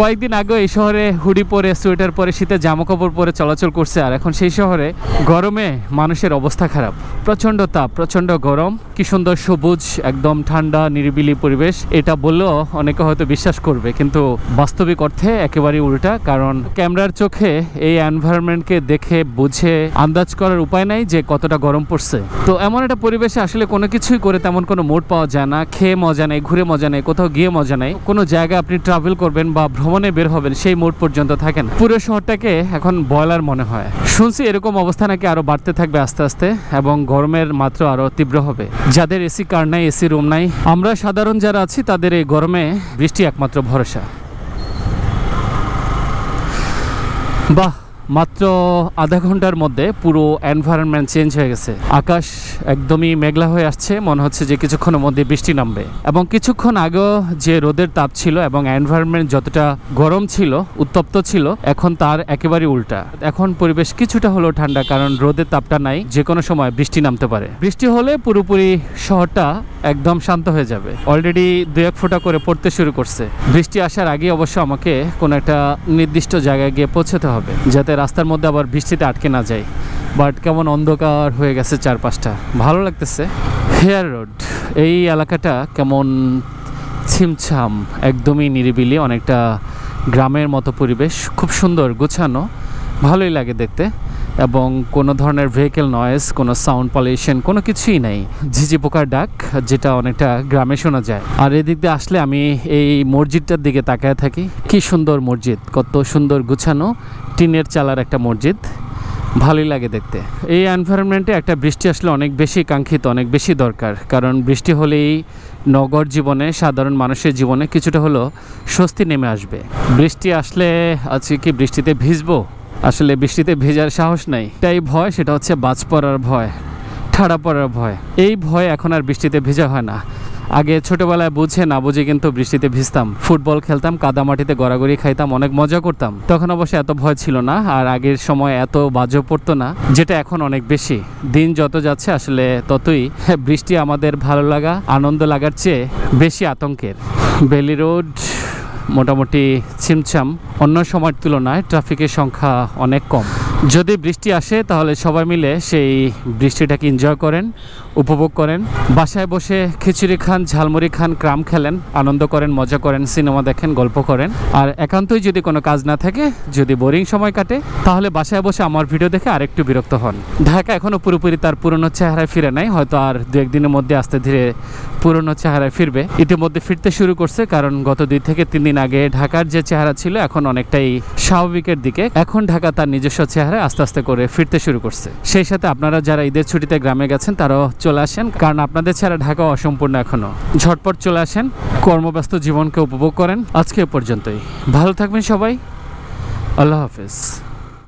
কয়েকদিন আগে এই শহরে হুডি পরে, সোয়েটার পরে শীতে জামা কাপড় পরে চলাচল করছে, আর এখন সেই শহরে গরমে মানুষের অবস্থা খারাপ। প্রচণ্ড তাপ, প্রচণ্ড গরম। কি সুন্দর সবুজ, একদম ঠান্ডা, নিরিবিলি পরিবেশ। এটা বললেও অনেকে হয়তো বিশ্বাস করবে, কিন্তু বাস্তবিক অর্থে একেবারেই উল্টা, কারণ ক্যামেরার চোখে এই এনভায়রনমেন্টকে দেখে, বুঝে, আন্দাজ করার উপায় নাই যে কতটা গরম পড়ছে। তো এমন একটা পরিবেশে আসলে কোনো কিছুই করে তেমন কোনো মোড পাওয়া যায় না। খেয়ে মজা নেই, ঘুরে মজা নেই, কোথাও গিয়ে মজা নেই। কোনো জায়গায় আপনি ট্রাভেল করবেন বা ভ্রমণে বের হবেন, সেই মোড পর্যন্ত থাকেন পুরো শহরটাকে এখন বয়লার মনে হয়। শুনছি এরকম অবস্থা নাকি আরও বাড়তে থাকবে আস্তে আস্তে, এবং গরমের মাত্রা আরও তীব্র হবে। যাদের এসি, কার নাই, এসি রুম নাই, আমরা সাধারণ যারা আছি, তাদের এই গরমে বৃষ্টি একমাত্র ভরসা। বাহ! মাত্র আধা ঘণ্টার মধ্যে পুরো এনভায়রনমেন্ট চেঞ্জ হয়ে গেছে। আকাশ একদমই মেঘলা হয়ে আসছে, মনে হচ্ছে যে কিছুক্ষণের মধ্যে বৃষ্টি নামবে। এবং কিছুক্ষণ আগেও যে রোদের তাপ ছিল এবং এনভায়রনমেন্ট যতটা গরম ছিল, উত্তপ্ত ছিল, এখন তার একেবারে উল্টা। এখন পরিবেশ কিছুটা হলেও ঠান্ডা, কারণ রোদের তাপটা নাই যে কোনো সময় বৃষ্টি নামতে পারে। বৃষ্টি হলে পুরোপুরি শহরটা একদম শান্ত হয়ে যাবে। অলরেডি দু এক ফোঁটা করে পড়তে শুরু করছে। বৃষ্টি আসার আগে অবশ্য আমাকে কোনো একটা নির্দিষ্ট জায়গায় গিয়ে পৌঁছতে হবে, যাতে রাস্তার মধ্যে আবার বৃষ্টিতে আটকে না যায়। বাট কেমন অন্ধকার হয়ে গেছে চারপাশটা। ভালো লাগতেছে। হেয়ার রোড এই এলাকাটা কেমন ছিমছাম, একদমই নিরিবিলি, অনেকটা গ্রামের মতো পরিবেশ, খুব সুন্দর, গোছানো, ভালোই লাগে দেখতে। এবং কোনো ধরনের ভেহিকেল নয়েজ কোনো সাউন্ড পলিউশন কোনো কিছুই নেই। ঝিঝি পোকার ডাক, যেটা অনেকটা গ্রামে শোনা যায়। আর এদিক দিয়ে আসলে আমি এই মসজিদটার দিকে তাকায় থাকি। কি সুন্দর মসজিদ, কত সুন্দর গুছানো, টিনের চালার একটা মসজিদ। ভালোই লাগে দেখতে। এই এনভায়রনমেন্টে একটা বৃষ্টি আসলে অনেক বেশি কাঙ্ক্ষিত, অনেক বেশি দরকার। কারণ বৃষ্টি হলেই নগর জীবনে, সাধারণ মানুষের জীবনে কিছুটা হলো স্বস্তি নেমে আসবে। বৃষ্টি আসলে আজকে কি বৃষ্টিতে ভিজবো? আসলে বৃষ্টিতে ভেজার সাহস নাই। তাই ভয় সেটা হচ্ছে বাজ পড়ার ভয়, ঠাড়া পড়ার ভয়। এই ভয় এখন আর বৃষ্টিতে ভেজা হয় না। আগে ছোটবেলায় বুঝে না বুঝে কিন্তু বৃষ্টিতে ভিজতাম। ফুটবল খেলতাম কাদামাটিতে গড়াগড়ি খাইতাম, অনেক মজা করতাম। তখন অবশ্য এত ভয় ছিল না, আর আগের সময় এত বাজও পড়তো না, যেটা এখন অনেক বেশি। দিন যত যাচ্ছে আসলে ততই বৃষ্টি আমাদের ভালো লাগা, আনন্দ লাগার চেয়ে বেশি আতঙ্কের। বেলি রোড মোটামুটি ছিমছাম। অন্য সময়ের তুলনায় ট্রাফিকের সংখ্যা অনেক কম। যদি বৃষ্টি আসে, তাহলে সবাই মিলে সেই বৃষ্টিটাকে এনজয় করেন, উপভোগ করেন। বাসায় বসে খিচুড়ি খান, ঝালমুড়ি খান, ক্রাম খেলেন, আনন্দ করেন, মজা করেন, সিনেমা দেখেন, গল্প করেন। আর একান্তই যদি কোনো কাজ না থাকে, যদি বোরিং সময় কাটে, তাহলে বাসায় বসে আমার ভিডিও দেখে আরেকটু বিরক্ত হন। ঢাকা এখনও পুরোপুরি তার পুরনো চেহারায় ফিরে নাই, হয়তো আর দু একদিনের মধ্যে আস্তে ধীরে পুরনো চেহারায় ফিরবে। ইতিমধ্যে ফিরতে শুরু করছে, কারণ গত দুই থেকে তিন দিন আগে ঢাকার যে চেহারা ছিল, এখন অনেকটাই স্বাভাবিকের দিকে। এখন ঢাকা তার নিজস্ব চেহারায় আস্তে আস্তে করে ফিরতে শুরু করছে। সেই সাথে আপনারা যারা ঈদের ছুটিতে গ্রামে গেছেন, তারাও চলে আসেন। কারণ আপনাদের ছাড়া ঢাকা অসম্পূর্ণ এখনও। ঝটপট চলে আসেন। কর্মব্যস্ত জীবনকে উপভোগ করেন। আজকে পর্যন্তই। ভালো থাকবেন সবাই। আল্লাহ হাফেজ।